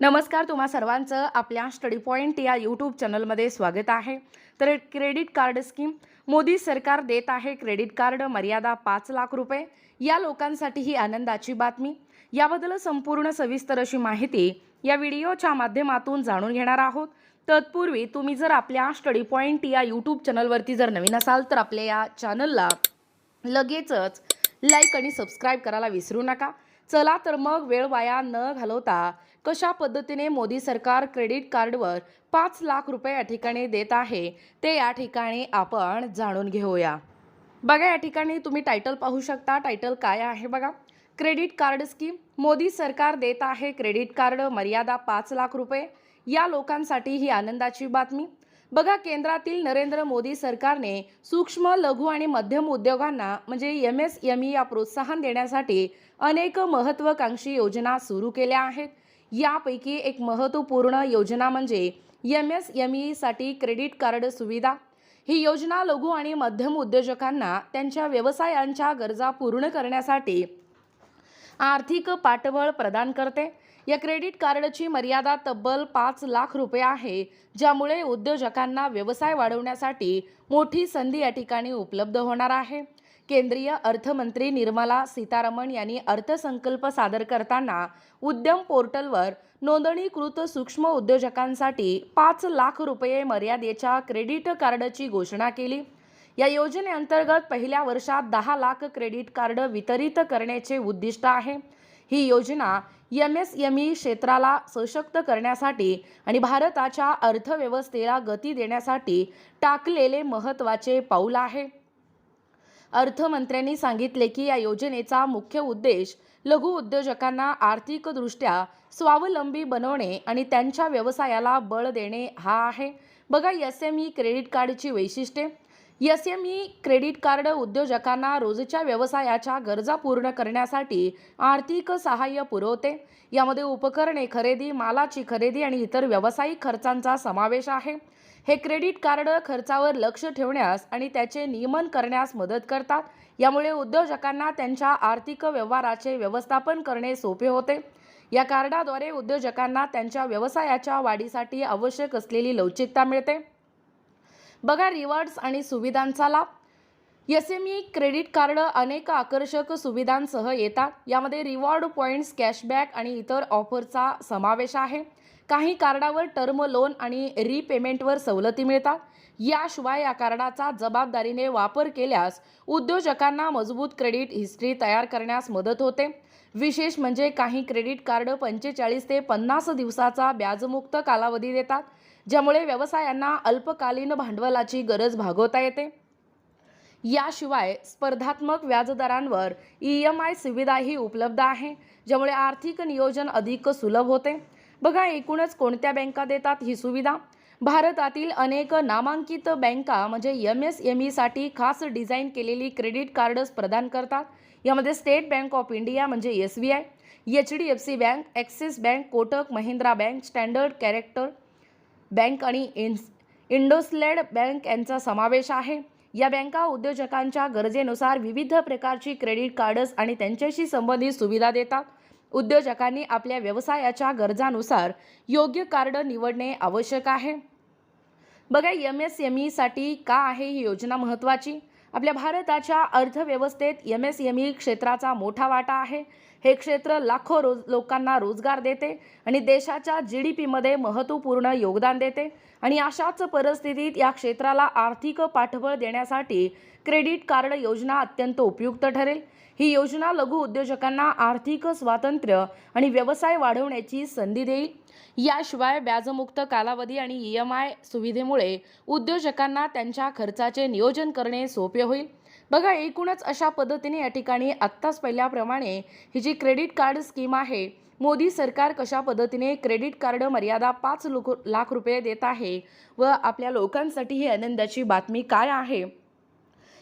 नमस्कार तुम्हा सर्वांचं आपल्या स्टडी पॉईंट या यूट्यूब चॅनलमध्ये स्वागत आहे. तर क्रेडिट कार्ड स्कीम मोदी सरकार देत आहे क्रेडिट कार्ड मर्यादा पाच लाख रुपये. या लोकांसाठी ही आनंदाची बातमी. याबद्दल संपूर्ण सविस्तर अशी माहिती या व्हिडिओच्या माध्यमातून जाणून घेणार आहोत. तत्पूर्वी तुम्ही जर आपल्या स्टडी पॉईंट या यूट्यूब चॅनलवरती जर नवीन असाल तर आपल्या या चॅनलला लगेचच लाईक आणि सबस्क्राईब करायला विसरू नका. चला तर मग वेळ वाया न घालवता कशा पद्धतीने मोदी सरकार क्रेडिट कार्डवर पाच लाख रुपये या ठिकाणी देत आहे ते या ठिकाणी आपण जाणून घेऊया. बघा या ठिकाणी तुम्ही टायटल पाहू शकता. टायटल काय आहे बघा? क्रेडिट कार्ड स्कीम मोदी सरकार देत आहे क्रेडिट कार्ड मर्यादा पाच लाख रुपये. या लोकांसाठी ही आनंदाची बातमी. बघा केंद्रातील नरेंद्र मोदी सरकारने सूक्ष्म लघु आणि मध्यम उद्योगांना म्हणजे एम एस एम ई या प्रोत्साहन देण्यासाठी अनेक महत्त्वाकांक्षी योजना सुरू केल्या आहेत. यापैकी एक महत्त्वपूर्ण योजना म्हणजे एम एस एम ईसाठी क्रेडिट कार्ड सुविधा. ही योजना लघु आणि मध्यम उद्योजकांना त्यांच्या व्यवसायांच्या गरजा पूर्ण करण्यासाठी आर्थिक पाठबळ प्रदान करते. या क्रेडिट कार्डची मर्यादा तब्बल पाच लाख रुपये आहे ज्यामुळे उद्योजकांना व्यवसाय वाढवण्यासाठी मोठी संधी या ठिकाणी उपलब्ध होणार आहे. केंद्रीय अर्थमंत्री निर्मला सीतारामन यांनी अर्थसंकल्प सादर करताना उद्यम पोर्टलवर नोंदणीकृत सूक्ष्म उद्योजकांसाठी पाच लाख रुपये मर्यादेच्या क्रेडिट कार्डची घोषणा केली. या योजनेअंतर्गत पहिल्या वर्षात दहा लाख क्रेडिट कार्ड वितरित करण्याचे उद्दिष्ट आहे. ही योजना एम एस एम ई क्षेत्राला सशक्त करण्यासाठी आणि भारताच्या अर्थव्यवस्थेला गती देण्यासाठी टाकलेले महत्त्वाचे पाऊल आहे. अर्थमंत्र्यांनी सांगितले की या योजनेचा मुख्य उद्देश लघु उद्योजकांना आर्थिकदृष्ट्या स्वावलंबी बनवणे आणि त्यांच्या व्यवसायाला बळ देणे हा आहे. बघा एस एम ई क्रेडिट कार्डची वैशिष्ट्ये. S M E credit card उद्योजकांना रोजच्या व्यवसायाच्या गरजा पूर्ण करण्यासाठी आर्थिक सहाय्य पुरवते. यामध्ये उपकरणे खरेदी मालाची खरेदी आणि इतर व्यावसायिक खर्चांचा समावेश आहे. हे क्रेडिट कार्ड खर्चावर लक्ष ठेवण्यास आणि त्याचे नियमन करण्यास मदत करतात. यामुळे उद्योजकांना त्यांच्या आर्थिक व्यवहाराचे व्यवस्थापन करणे सोपे होते. या कार्डाद्वारे उद्योजकांना त्यांच्या व्यवसायाच्या वाढीसाठी आवश्यक असलेली लवचिकता मिळते. बघा रिवॉर्ड्स आणि सुविधांचा लाभ. S M E credit card अनेक आकर्षक सुविधांसह येतात. यामध्ये रिवॉर्ड पॉईंट्स कॅशबॅक आणि इतर ऑफरचा समावेश आहे. काही कार्डावर टर्म लोन आणि रीपेमेंटवर सवलती मिळतात. याशिवाय या कार्डाचा जबाबदारीने वापर केल्यास उद्योजकांना मजबूत क्रेडिट हिस्ट्री तयार करण्यास मदत होते. विशेष म्हणजे काही क्रेडिट कार्ड पंचेचाळीस ते पन्नास दिवसाचा व्याजमुक्त कालावधी देतात ज्यामुळे व्यवसायांना अल्पकालीन भांडवलाची गरज भागवता येते. याशिवाय स्पर्धात्मक व्याजदरांवर ई एम आय सुविधाही उपलब्ध आहे ज्यामुळे आर्थिक नियोजन अधिक सुलभ होते. बघा एकूणच कोणत्या बँका देतात ही सुविधा? भारतातील अनेक नामांकित बँका म्हणजे एम एस एम ईसाठी खास डिझाईन केलेली क्रेडिट कार्ड्स प्रदान करतात. यामध्ये स्टेट बँक ऑफ इंडिया म्हणजे S B I H D F C bank Axis bank Kotak Mahindra bank Standard character bank आणि इन्स इंडोस्लेड बँक यांचा समावेश आहे. या बँका उद्योजकांच्या गरजेनुसार विविध प्रकारची क्रेडिट कार्ड्स आणि त्यांच्याशी संबंधित सुविधा देतात. उद्योजकांनी आपल्या व्यवसायाच्या गरजानुसार योग्य कार्ड निवडणे आवश्यक आहे. बघा एम एस एम ईसाठी का आहे ही योजना महत्त्वाची आपल्या भारताच्या अर्थव्यवस्थेत एम एस एम ई क्षेत्राचा मोठा वाटा आहे. हे क्षेत्र लाखो रोज लोकांना रोजगार देते आणि देशाच्या जी डी पीमध्ये महत्त्वपूर्ण योगदान देते. आणि अशाच परिस्थितीत या क्षेत्राला आर्थिक पाठबळ देण्यासाठी क्रेडिट कार्ड योजना अत्यंत उपयुक्त ठरेल. ही योजना लघु उद्योजकांना आर्थिक स्वातंत्र्य आणि व्यवसाय वाढवण्याची संधी देईल. याशिवाय व्याजमुक्त कालावधी आणि ई एम आय सुविधेमुळे उद्योजकांना त्यांच्या खर्चाचे नियोजन करणे सोपे होईल. बघा एकूणच अशा पद्धतीने या ठिकाणी आत्ताच पहिल्याप्रमाणे ही जी क्रेडिट कार्ड स्कीम आहे मोदी सरकार कशा पद्धतीने क्रेडिट कार्ड मर्यादा पाच लोक लाख रुपये देत आहे व आपल्या लोकांसाठी ही आनंदाची बातमी काय आहे?